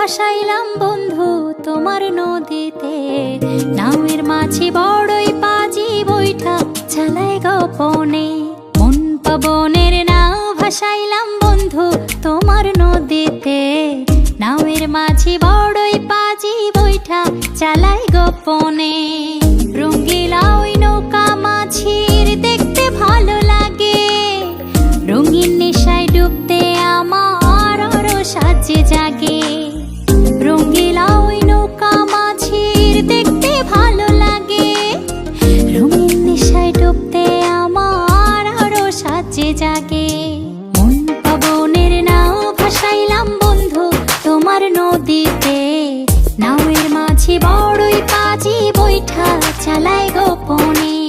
ভাসাইলাম বন্ধু তোমার নদীতে। নামের মাছি বড়ই পাজি বৈঠা চালাই গোপনে। মন পবনের নাও ভাসাইলাম বন্ধু তোমার নদীতে। নামের মাছি বড়ই পাজি বৈঠা চালাই গোপনে। বড়ই পাজি বৈঠা চালাই গোপনে।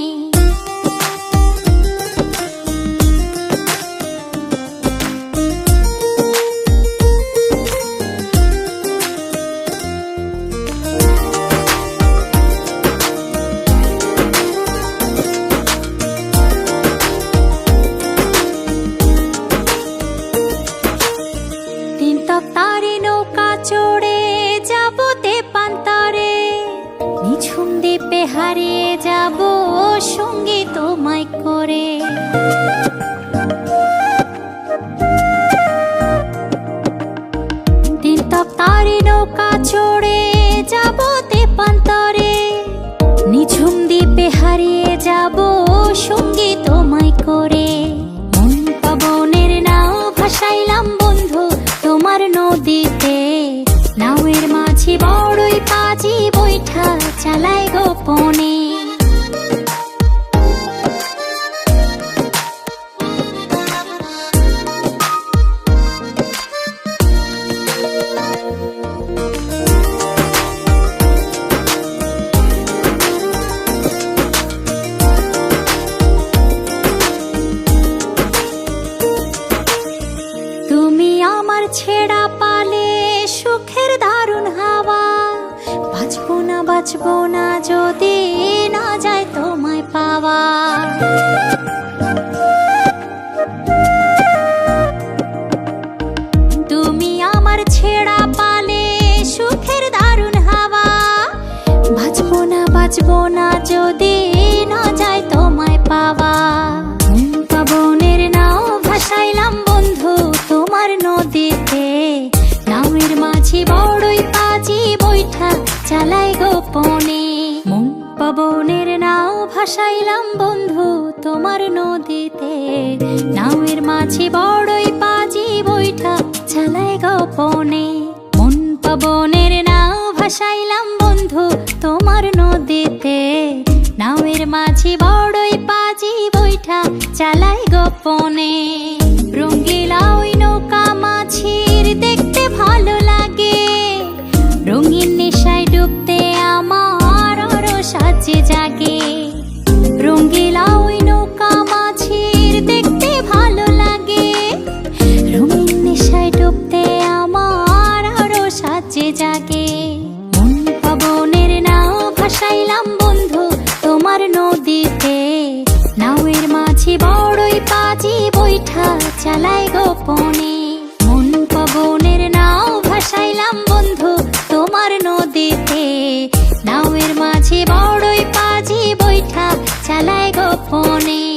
হারিয়ে যাব সঙ্গী তোমায় করে। তারে নৌকা চড়ে যাব নিঝুম দ্বীপে হারিয়ে যাব সঙ্গী তোমায় করে। মন পবনের নাও ভাসাইলাম বন্ধু, তোমার নদীতে। নাওয়ের মাঝি বড়ই পাজি বৈঠা চালাই গোপনে। বাঁচবো না যদি না যায় তোমায় পাওয়া তুমি আমার ছেঁড়া পালে সুখের দারুণ হাওয়া। বাঁচবো না বাঁচবো না যদি না যায় তোমায় পাওয়া পাবনের নাও ভাসাইলাম বন্ধু তোমার নদীতে। নামের মাঝি বড়ই পাজি বৈঠা চালাই গোপনে পবনের নাও ভাসাইলাম বন্ধু তোমার নদীতে। নাওয়ের মাঝে বড়ই পাজি বৈঠা চালাই গোপনে নাচে জাগে রঙ্গিলা ওই নৌকা মাছির দেখতে ভালো লাগে। রঙিন নেশায় ডুবতে আমার আরও সাজে জাগে। তোমার নদীতে। নাওয়ের মাঝি বড়ই পাজি বৈঠা চালায় গোপনে। মন পবনের নাও ভাসাইলাম বন্ধু তোমার নদীতে। নাওয়ের মাঝি বড় ফোনে